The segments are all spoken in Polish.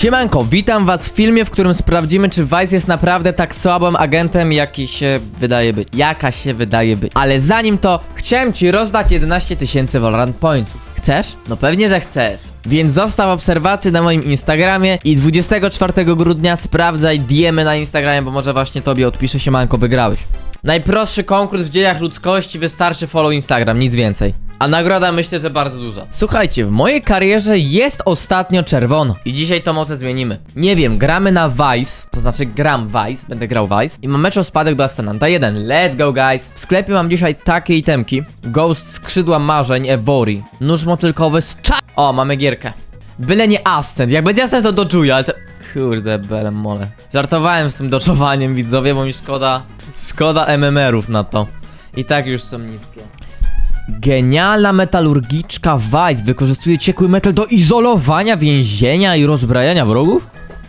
Siemanko, witam was w filmie, w którym sprawdzimy, czy Vice jest naprawdę tak słabym agentem, jaki się wydaje być. Jaka się wydaje być. Ale zanim to, chciałem ci rozdać 11 tysięcy Valorant Pointsów. Chcesz? No pewnie, że chcesz. Więc zostaw obserwację na moim Instagramie i 24 grudnia sprawdzaj DMy na Instagramie, bo może właśnie tobie odpiszę się manko, wygrałeś. Najprostszy konkurs w dziejach ludzkości, wystarczy follow Instagram, nic więcej. A nagroda myślę, że bardzo duża. Słuchajcie, w mojej karierze jest ostatnio czerwono. I dzisiaj to moce zmienimy. Nie wiem, gramy na Vice, to znaczy gram Vice, będę grał Vice. I mam mecz o spadek do Ascenanta 1. Let's go, guys. W sklepie mam dzisiaj takie itemki. Ghost skrzydła marzeń, Evori. Nóż motylkowy z cza... O, mamy gierkę. Byle nie Ascent. Jak będzie Ascent, to dodżuję, ale to... Kurde, belem mole. Żartowałem z tym doczowaniem, widzowie, bo mi szkoda... Szkoda MMR-ów na to. I tak już są niskie. Genialna metalurgiczka Vice wykorzystuje ciekły metal do izolowania więzienia i rozbrajania wrogów?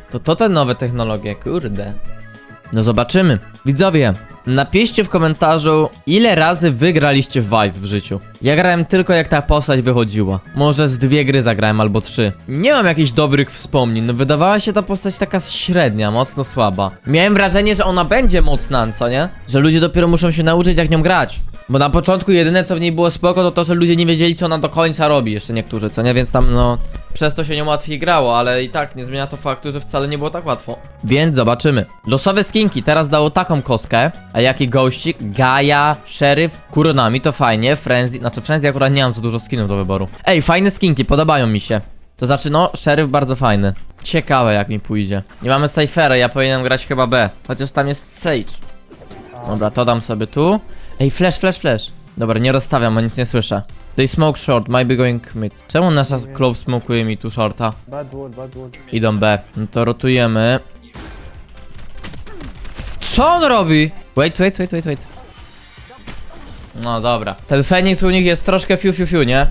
To to te nowe technologie, kurde. No zobaczymy. Widzowie, napiszcie w komentarzu, ile razy wygraliście w Vice w życiu. Ja grałem tylko jak ta postać wychodziła. Może z dwie gry zagrałem albo trzy. Nie mam jakichś dobrych wspomnień, no wydawała się ta postać taka średnia, mocno słaba. Miałem wrażenie, że ona będzie mocna, co nie? Że ludzie dopiero muszą się nauczyć jak nią grać. Bo na początku jedyne co w niej było spoko to to, że ludzie nie wiedzieli co ona do końca robi, jeszcze niektórzy, co nie? Więc tam no... Przez to się nią łatwiej grało, ale i tak nie zmienia to faktu, że wcale nie było tak łatwo. Więc zobaczymy. Losowe skinki teraz dało taką kostkę, a jaki gościk? Gaia, Sheriff, Kuronami, to fajnie, Frenzy, znaczy Frenzy akurat nie mam za dużo skinów do wyboru. Ej, fajne skinki, podobają mi się. To znaczy, no, Sheriff bardzo fajny. Ciekawe jak mi pójdzie. Nie mamy Cyphera, ja powinienem grać chyba B. Chociaż tam jest Sage. Dobra, to dam sobie tu. Ej, flash, flash, flash. Dobra, nie rozstawiam, bo nic nie słyszę. They smoke short, might be going mid. Czemu nasza clove smokuje mi tu shorta? Bad word, bad word. Idą B. No to rotujemy. Co on robi? Wait, wait, wait, wait, wait. No dobra. Ten Fenix u nich jest troszkę fiu fiu fiu, nie?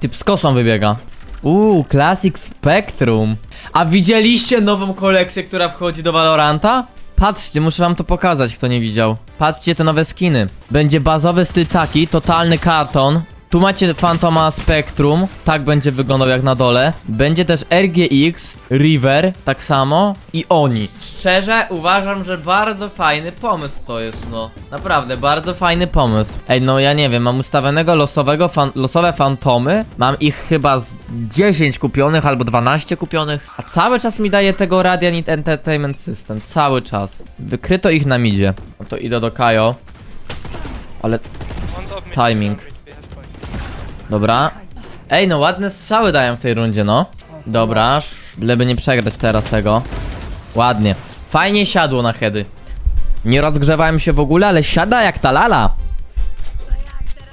Typ z kosą wybiega. Uuu, Classic Spectrum. A widzieliście nową kolekcję, która wchodzi do Valoranta? Patrzcie, muszę wam to pokazać, kto nie widział. Patrzcie te nowe skiny. Będzie bazowy styl taki, totalny karton. Tu macie Phantoma Spectrum, tak będzie wyglądał jak na dole. Będzie też RGX, River, tak samo i Oni. Szczerze uważam, że bardzo fajny pomysł to jest, no. Naprawdę, bardzo fajny pomysł. Ej, no ja nie wiem, mam ustawionego losowego, fan losowe fantomy. Mam ich chyba z 10 kupionych albo 12 kupionych. A cały czas mi daje tego Radiant Entertainment System, cały czas. Wykryto ich na midzie. No to idę do Kajo. Ale timing. Dobra. Ej, no ładne strzały dają w tej rundzie, no. Dobra, byleby nie przegrać teraz tego. Ładnie. Fajnie siadło na heady. Nie rozgrzewałem się w ogóle, ale siada jak ta lala.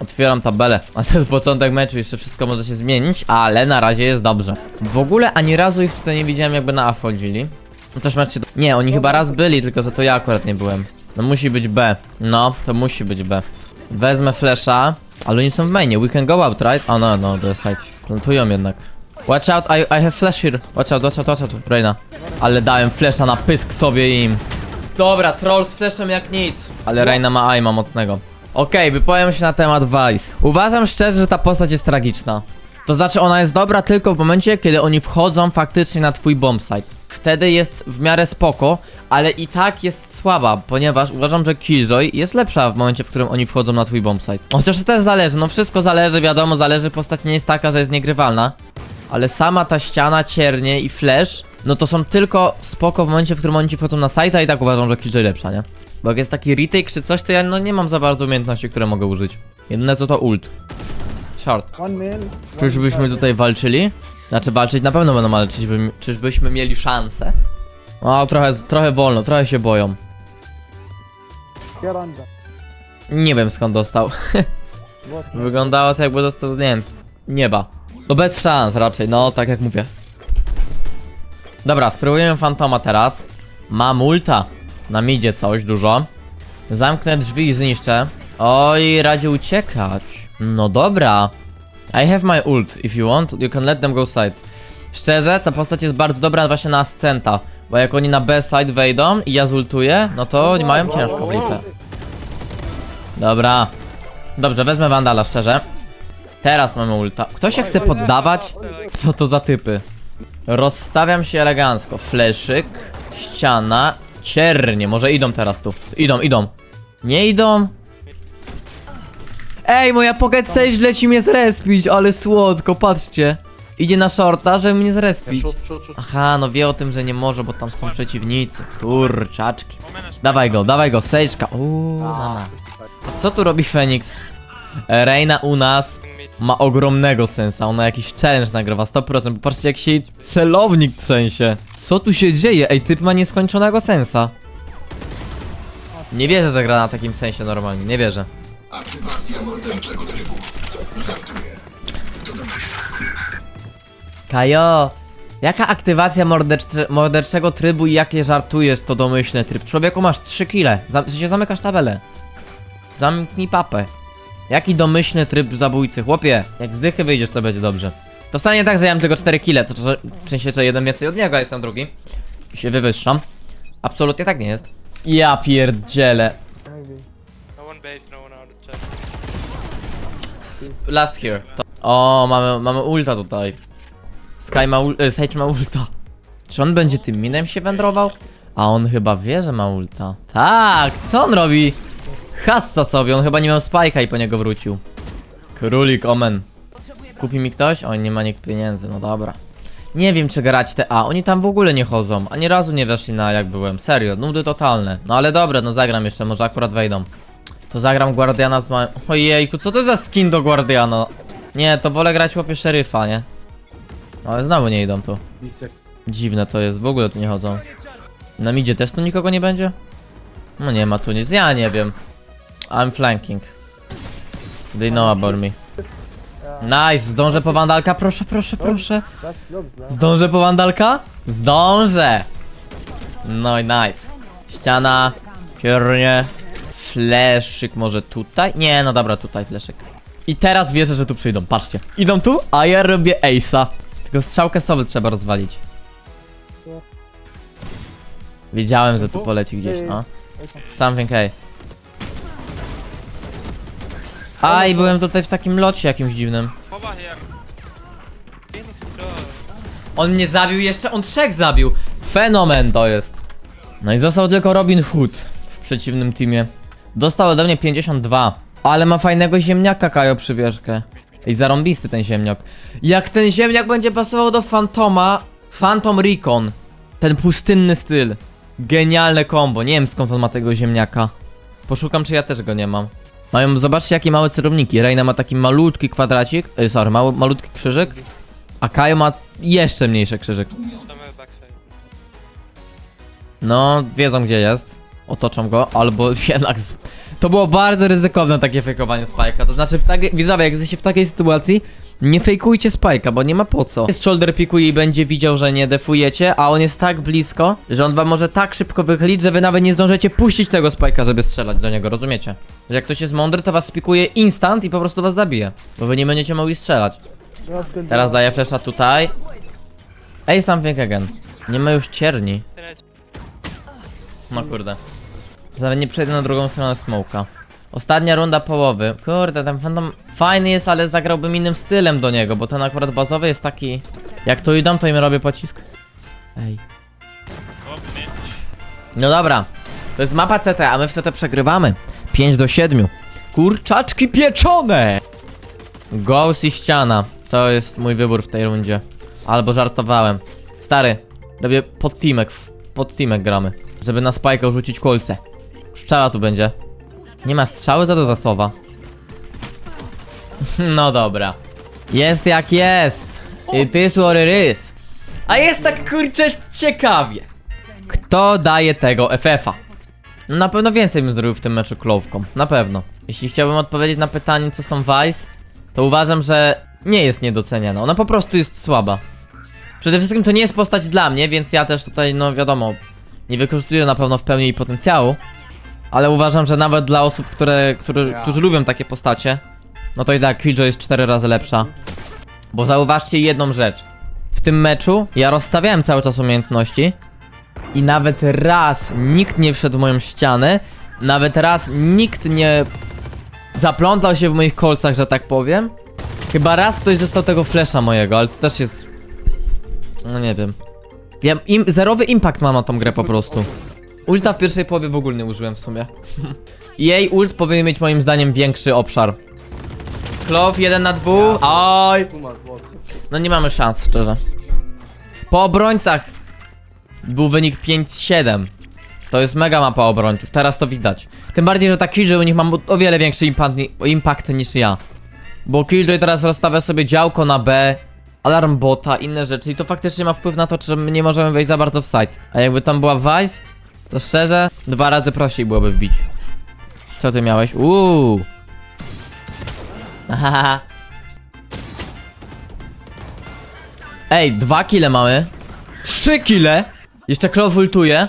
Otwieram tabelę. A to jest początek meczu, jeszcze wszystko może się zmienić, ale na razie jest dobrze. W ogóle ani razu ich tutaj nie widziałem, jakby na A wchodzili. Też mecz się... Nie, oni chyba raz byli, tylko że to ja akurat nie byłem. No musi być B. No, to musi być B. Wezmę flesza. Ale oni są w mainie, we can go out, right? Oh no, no, the side. Plantują jednak. Watch out, I, I have flash here. Watch out, watch out, watch out, Reina. Ale dałem flasha na pysk sobie im. Dobra, troll z flashem jak nic. Ale Reina ma aima mocnego. Okej, wypowiem się na temat Vice. Uważam szczerze, że ta postać jest tragiczna. To znaczy ona jest dobra tylko w momencie, kiedy oni wchodzą faktycznie na twój bombsite. Wtedy jest w miarę spoko, ale i tak jest słaba, ponieważ uważam, że Killjoy jest lepsza w momencie, w którym oni wchodzą na twój bombsite. Chociaż to też zależy, no wszystko zależy, wiadomo, zależy, postać nie jest taka, że jest niegrywalna. Ale sama ta ściana, ciernie i flash, no to są tylko spoko w momencie, w którym oni ci wchodzą na site, a i tak uważam, że Killjoy lepsza, nie? Bo jak jest taki retake czy coś, to ja no nie mam za bardzo umiejętności, które mogę użyć. Jedyne co to ult. Short. Czyżbyśmy tutaj walczyli? Znaczy walczyć na pewno będą, ale czyżby, czyżbyśmy mieli szansę? O, trochę, trochę wolno, trochę się boją. Nie wiem skąd dostał. Wyglądało to jakby dostał, nie wiem, z nieba. No bez szans raczej, no tak jak mówię. Dobra, spróbujemy Fantoma teraz. Mam ulta. Na midzie coś dużo. Zamknę drzwi i zniszczę. Oj, radzi uciekać. No dobra. I have my ult. If you want, you can let them go side. Szczerze, ta postać jest bardzo dobra właśnie na ascenta. Bo jak oni na B side wejdą i ja zultuję, no to oni mają ciężko w lipę. Dobra. Dobrze, wezmę Vandala, szczerze. Teraz mamy ulta. Kto się chce poddawać? Co to za typy? Rozstawiam się elegancko. Fleszyk, ściana, ciernie. Może idą teraz tu. Idą, idą. Nie idą. Ej, moja pocket sage leci mnie zrespić, ale słodko, patrzcie. Idzie na shorta, żeby mnie zrespić. Aha, no wie o tym, że nie może, bo tam są przeciwnicy. Kurczaczki. Dawaj go, dawaj go, sejczka. Uuu, mama. A co tu robi Fenix? E, Reina u nas ma ogromnego sensa. Ona jakiś challenge nagrywa 100%. Popatrzcie, jak się jej celownik trzęsie. Co tu się dzieje? Ej, typ ma nieskończonego sensa. Nie wierzę, że gra na takim sensie normalnie. Nie wierzę. Aktywacja morderczego trybu. Żartuję. Kajo, jaka aktywacja mordercze, morderczego trybu i jakie żartujesz to domyślny tryb? Człowieku masz 3 kile, Zam sensie zamykasz tabelę. Zamknij papę. Jaki domyślny tryb zabójcy? Chłopie, jak z dychy wyjdziesz to będzie dobrze. To wcale nie tak, że ja mam tylko 4 kile, to że w sensie, że jeden więcej od niego, a jestem drugi. I się wywyższam. Absolutnie tak nie jest. Ja pierdzielę. No one base, no one out of chat. Last here. To... O, mamy, mamy ulta tutaj. Sky ma ul... e, Sage ma ulta. Czy on będzie tym minem się wędrował? A on chyba wie, że ma ulta. Tak, co on robi? Hassa sobie, on chyba nie miał spajka i po niego wrócił. Królik omen. Kupi mi ktoś? O, nie ma nikt pieniędzy, no dobra. Nie wiem czy grać te A, oni tam w ogóle nie chodzą. Ani razu nie weszli na jak byłem. Serio, nudy totalne. No ale dobra, no zagram jeszcze, może akurat wejdą. To zagram Guardiana z ma... Ojejku, co to za skin do Guardiana? Nie, to wolę grać łopie szeryfa, nie? No, Ale znowu nie idą tu. Dziwne to jest, w ogóle tu nie chodzą. Na midzie też tu nikogo nie będzie? No nie ma tu nic, ja nie wiem. I'm flanking. They know about me. Nice, zdążę po wandalka, proszę, proszę, proszę. Zdążę po wandalka? Zdążę! No i nice. Ściana, piernie, fleszyk może tutaj? Nie, no dobra, tutaj fleszyk. I teraz wierzę, że tu przyjdą, patrzcie. Idą tu, a ja robię ace'a. Tylko strzałkę sowy trzeba rozwalić. Wiedziałem, że tu poleci gdzieś, no. Something A. Aj, byłem tutaj w takim locie jakimś dziwnym. On mnie zabił jeszcze? On trzech zabił! Fenomen to jest. No i został tylko Robin Hood w przeciwnym teamie. Dostał ode mnie 52. Ale ma fajnego ziemniaka Kajo przywieszkę. I zarąbisty ten ziemniak. Jak ten ziemniak będzie pasował do Fantoma, Phantom Recon. Ten pustynny styl. Genialne combo. Nie wiem skąd on ma tego ziemniaka. Poszukam czy ja też go nie mam. Mają, zobaczcie jakie małe celowniki. Reina ma taki malutki kwadracik, e, sorry, mały, malutki krzyżyk. A Kajo ma jeszcze mniejszy krzyżyk. No, wiedzą gdzie jest. Otoczą go, albo jednak. Z... To było bardzo ryzykowne takie fejkowanie spajka. To znaczy, w takiej. Widzowie, jak jesteście w takiej sytuacji, nie fejkujcie spajka, bo nie ma po co. Jest shoulder piku i będzie widział, że nie defujecie, a on jest tak blisko, że on wam może tak szybko wychylić, że wy nawet nie zdążycie puścić tego spajka, żeby strzelać do niego, rozumiecie? Że jak ktoś jest mądry, to was spikuje instant i po prostu was zabije. Bo wy nie będziecie mogli strzelać. Teraz daję flesza tutaj. Ej, something again. Nie ma już cierni. No kurde. Nawet nie przejdę na drugą stronę smoka. Ostatnia runda połowy. Kurde, ten Phantom fajny jest, ale zagrałbym innym stylem do niego, bo ten akurat bazowy jest taki... Jak tu idą, to im robię pocisk. Ej. No dobra. To jest mapa CT, a my w CT przegrywamy. 5 do 7. Kurczaczki pieczone! Ghost i ściana. To jest mój wybór w tej rundzie. Albo żartowałem. Stary, robię pod teamek, pod teamek gramy. Żeby na spajkę rzucić kolce. Strzała tu będzie. Nie ma strzały, za to za słowa. No dobra. Jest jak jest. It is what it is. A jest tak kurczę ciekawie. Kto daje tego FF-a? No Na pewno więcej bym zrobił w tym meczu klowką. Na pewno. Jeśli chciałbym odpowiedzieć na pytanie, co są Vice, to uważam, że nie jest niedoceniana. Ona po prostu jest słaba. Przede wszystkim to nie jest postać dla mnie, więc ja też tutaj, no wiadomo, nie wykorzystuję na pewno w pełni jej potencjału. Ale uważam, że nawet dla osób, które, które, którzy lubią takie postacie, no to i tak Killjoy jest 4 razy lepsza. Bo zauważcie jedną rzecz. W tym meczu ja rozstawiałem cały czas umiejętności i nawet raz nikt nie wszedł w moją ścianę, nawet raz nikt nie zaplątał się w moich kolcach, że tak powiem. Chyba raz ktoś dostał tego flesza mojego, ale to też jest... No nie wiem. Ja im, zerowy impact mam na tą grę po prostu. Ulta w pierwszej połowie w ogóle nie użyłem w sumie. Jej ult powinien mieć moim zdaniem większy obszar. Klow 1 na 2. Oj! No nie mamy szans, szczerze. Po obrońcach był wynik 5-7. To jest mega mapa obrońców, teraz to widać. Tym bardziej, że ta Killjoy u nich ma o wiele większy impact, impact niż ja. Bo Killjoy teraz rozstawia sobie działko na B, alarm bota, inne rzeczy i to faktycznie ma wpływ na to, czy my nie możemy wejść za bardzo w site. A jakby tam była Vice, to szczerze, dwa razy prościej byłoby wbić. Co ty miałeś? Uuu. Hahaha. Ej, dwa kile mamy. Trzy kile. Jeszcze Claw ultuje.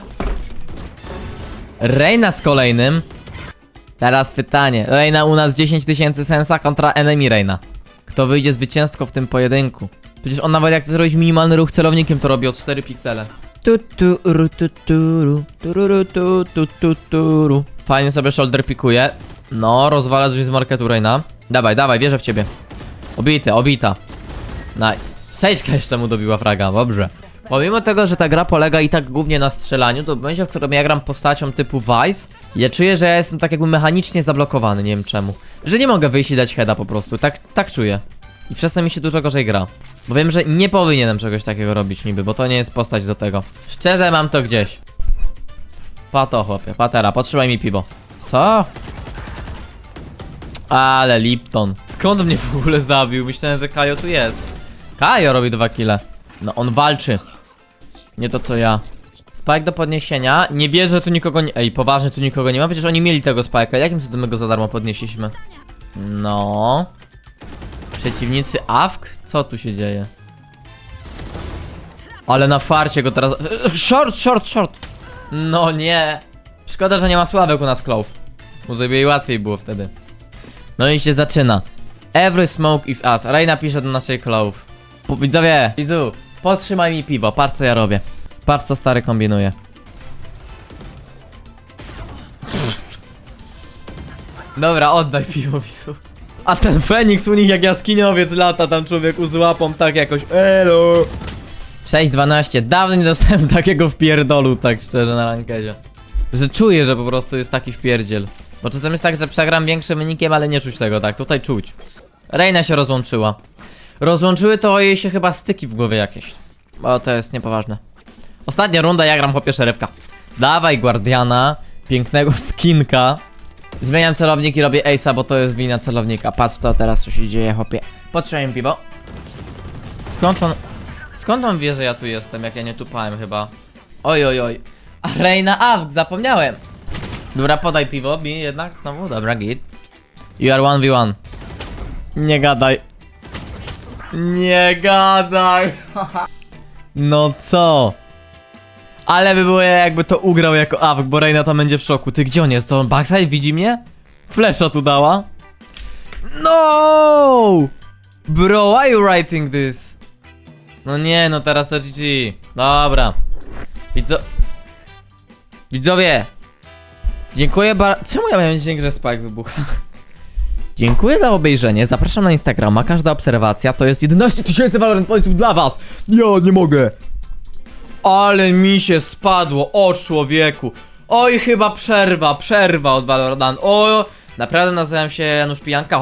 Reina z kolejnym. Teraz pytanie. Reina u nas 10 tysięcy sensa kontra enemy Reina. Kto wyjdzie zwycięsko w tym pojedynku? Przecież on nawet jak chce zrobić minimalny ruch celownikiem, to robi o 4 piksele. Tu, tu, ru, tu, tu, ru, tu, ru, ru, tu, tu, tu, tu, ru. Fajnie sobie shoulder pikuje. No, rozwala drzwi z marketu Reina. Dawaj, dawaj, wierzę w ciebie. Obity, obita. Nice. Sejczka jeszcze mu dobiła fraga, dobrze. Pomimo tego, że ta gra polega i tak głównie na strzelaniu, to w momencie, w którym ja gram postacią typu Vice, ja czuję, że ja jestem tak jakby mechanicznie zablokowany, nie wiem czemu. Że nie mogę wyjść i dać heada po prostu, tak, tak czuję. I przez to mi się dużo gorzej gra. Bo wiem, że nie powinienem czegoś takiego robić niby, bo to nie jest postać do tego. Szczerze mam to gdzieś. Pato chłopie, patera, potrzymaj mi piwo. Co? Ale Lipton. Skąd mnie w ogóle zabił? Myślałem, że Kajo tu jest. Kajo robi dwa kile. No on walczy. Nie to co ja. Spike do podniesienia. Nie wierzę, że tu nikogo nie... Ej, poważnie tu nikogo nie ma? Przecież oni mieli tego spike'a. Jakim cudem my go za darmo podnieśliśmy? No. Przeciwnicy AFK? Co tu się dzieje? Ale na farcie go teraz... Short, short, short! No nie. Szkoda, że nie ma sławek u nas Clove. Może by jej łatwiej było wtedy. No i się zaczyna. Every smoke is us. Ray napisze do naszej Clove. Widzowie, Izu, podtrzymaj mi piwo, patrz co ja robię. Patrz co stary kombinuje. Dobra, oddaj piwo, Izu. A ten Feniks u nich jak jaskiniowiec lata tam człowieku z łapą tak jakoś Elo 6-12, dawno nie dostałem takiego wpierdolu tak szczerze na rankezie Że czuję, że po prostu jest taki wpierdziel Bo czasem jest tak, że przegram większym wynikiem, ale nie czuć tego tak, tutaj czuć Reina się rozłączyła Rozłączyły to jej się chyba styki w głowie jakieś. Bo to jest niepoważne. Ostatnia runda, ja gram chłopie szerywka. Dawaj Guardiana, pięknego skinka. Zmieniam celownik i robię Ace'a, bo to jest wina celownika. Patrz to teraz, co się dzieje, chłopie. Potrzymaj piwo. Skąd on... Skąd on wie, że ja tu jestem, jak ja nie tupałem chyba? Oj, oj, oj. A Reina Avk, zapomniałem. Dobra, podaj piwo, mi jednak znowu, dobra, git. You are 1v1. Nie gadaj. Nie gadaj. No co? Ale by było jakby to ugrał jako awk, bo Reina tam będzie w szoku. Ty gdzie on jest? To on backside widzi mnie? Flesza tu dała. No! Bro, why you writing this? No nie, no teraz to GG. Dobra. Widzo... Widzowie! Dziękuję bardzo. Czemu ja miałem dźwięk, że Spike wybucha? Dziękuję za obejrzenie, zapraszam na Instagrama, każda obserwacja to jest 11 tysięcy Valorant dla was! Ja nie mogę! Ale mi się spadło, o człowieku! Oj, chyba przerwa, przerwa od Valorant. O, naprawdę nazywam się Janusz Pijanka,